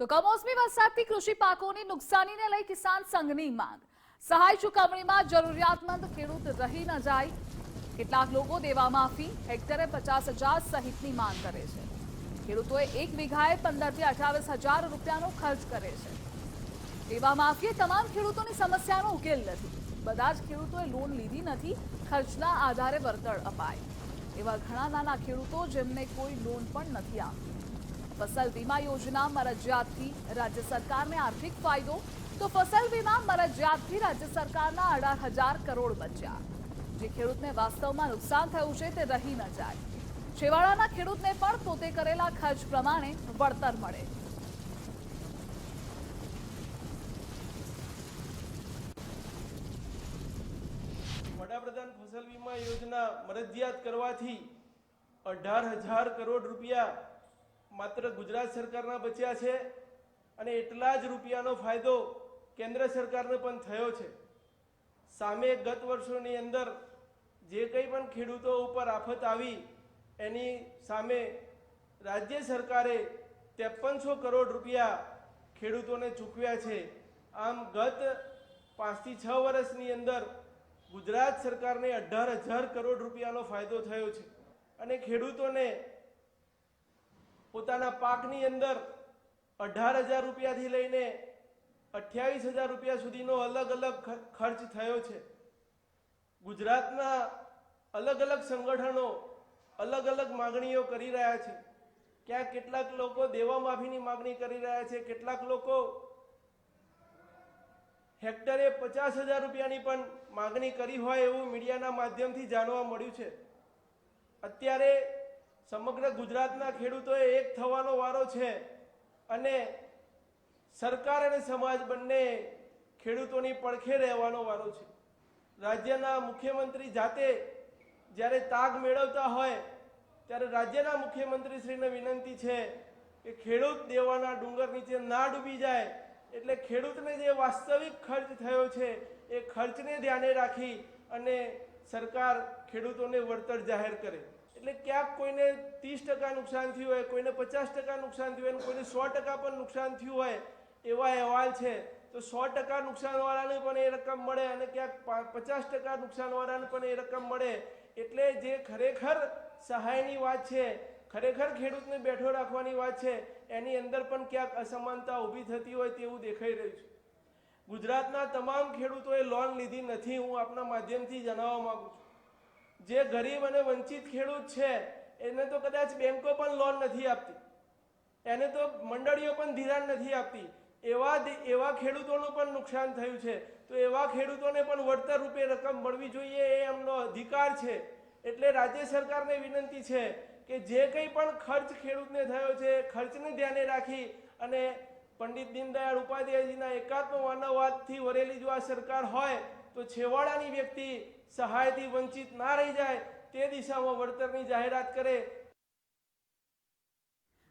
તો કમોસમી વરસાદથી કૃષિ પાકોની નુકસાનીને લઈ કિસાન સંઘની માંગ. સહાય ચૂકવણીમાં જરૂરિયાતમંદ ખેડૂત રહી ન જાય. કેટલાક લોકો દેવા માફી, હેક્ટરે પચાસ હજાર સહિતની માંગ કરે છે. ખેડૂતોએ એક વીઘાએ પંદરથી અઠાવીસ હજાર રૂપિયાનો ખર્ચ કરે છે. દેવા માફીએ તમામ ખેડૂતોની સમસ્યાનો ઉકેલ નથી. બધા જ ખેડૂતોએ લોન લીધી નથી, ખર્ચના આધારે વળતર અપાય. એવા ઘણા નાના ખેડૂતો જેમને કોઈ લોન પણ નથી આપી ફસલ વીમા યોજના મરજિયાતથી રાજ્ય સરકારને આર્થિક ફાયદો? તો ફસલ વીમા મરજિયાતથી રાજ્ય સરકારના અઢાર હજાર કરોડ બચ્યા. જે ખેડૂતને વાસ્તવમાં નુકસાન થયું છે તે રહી ન જાય. છેવાડાના ખેડૂતને પણ પોતે કરેલા ખર્ચ પ્રમાણે વળતર મળે. વડાપ્રધાન ફસલ વીમા યોજના મરજિયાત કરવાથી અઢાર હજાર કરોડ રૂપિયા માત્ર ગુજરાત સરકારના બચ્યા છે અને એટલા જ રૂપિયાનો ફાયદો કેન્દ્ર સરકારને પણ થયો છે. સામે ગત વર્ષોની અંદર જે કંઈ પણ ખેડૂતો ઉપર આફત આવી, એની સામે રાજ્ય સરકારે ત્રેપનસો કરોડ રૂપિયા ખેડૂતોને ચૂકવ્યા છે. આમ ગત પાંચથી છ વર્ષની અંદર ગુજરાત સરકારને અઢાર હજાર કરોડ રૂપિયાનો ફાયદો થયો છે. અને ખેડૂતોને પોતાના પાકની અંદર અઢાર હજાર રૂપિયાથી લઈને અઠ્યાવીસ હજાર રૂપિયા સુધીનો અલગ અલગ ખર્ચ થયો છે. ગુજરાતના અલગ અલગ સંગઠનો અલગ અલગ માગણીઓ કરી રહ્યા છે. ક્યાંક કેટલાક લોકો દેવા માફીની માગણી કરી રહ્યા છે, કેટલાક લોકો હેક્ટરે પચાસ હજાર રૂપિયાની પણ માગણી કરી હોય એવું મીડિયાના માધ્યમથી જાણવા મળ્યું છે. અત્યારે સમગ્ર ગુજરાતના ખેડૂતોએ એક થવાનો વારો છે અને સરકાર અને સમાજ બંને ખેડૂતોની પડખે રહેવાનો વારો છે. રાજ્યના મુખ્યમંત્રી જાતે જ્યારે તાગ મેળવતા હોય ત્યારે રાજ્યના મુખ્યમંત્રીશ્રીને વિનંતી છે કે ખેડૂત દેવાના ડુંગર નીચે ના ડૂબી જાય એટલે ખેડૂતને જે વાસ્તવિક ખર્ચ થયો છે એ ખર્ચને ધ્યાને રાખી અને સરકાર ખેડૂતોને વળતર જાહેર કરે. એટલે ક્યાંક કોઈને ત્રીસ ટકા નુકસાન થયું હોય, કોઈને પચાસ ટકા નુકસાન થયું હોય કોઈને સો ટકા પણ નુકસાન થયું હોય એવા અહેવાલ છે, તો સો ટકા નુકસાનવાળાને પણ એ રકમ મળે અને ક્યાંક પચાસ ટકા નુકસાનવાળાને પણ એ રકમ મળે. એટલે જે ખરેખર સહાયની વાત છે, ખરેખર ખેડૂતને બેઠો રાખવાની વાત છે, એની અંદર પણ ક્યાંક અસમાનતા ઊભી થતી હોય તેવું દેખાઈ રહ્યું છે. ગુજરાતના તમામ ખેડૂતોએ લોન લીધી નથી. હું આપના માધ્યમથી જણાવવા માગું છું. જે ગરીબ અને વંચિત ખેડૂત છે, એને તો કદાચ બેંકો પણ લોન નથી આપતી. એને તો મંડળીઓ પણ ધિરાણ નથી આપતી. એવા એવા ખેડૂતોનું પણ નુકસાન થયું છે. તો એવા ખેડૂતોને પણ વળતર રૂપે રકમ મળવી જોઈએ એ એમનો અધિકાર છે. એટલે રાજ્ય સરકારને વિનંતી છે કે જે કંઈ પણ ખર્ચ ખેડૂતને થયો છે ખર્ચને ધ્યાને રાખી અને પંડિત દીનદયાળ ઉપાધ્યાયજીના એકાત્મ માનવવાદથી વરેલી જો આ સરકાર હોય તો છેવાડાની વ્યક્તિ સહાયથી વંચિત ના રહી જાય તે દિશામાં વળતરની જાહેરાત કરે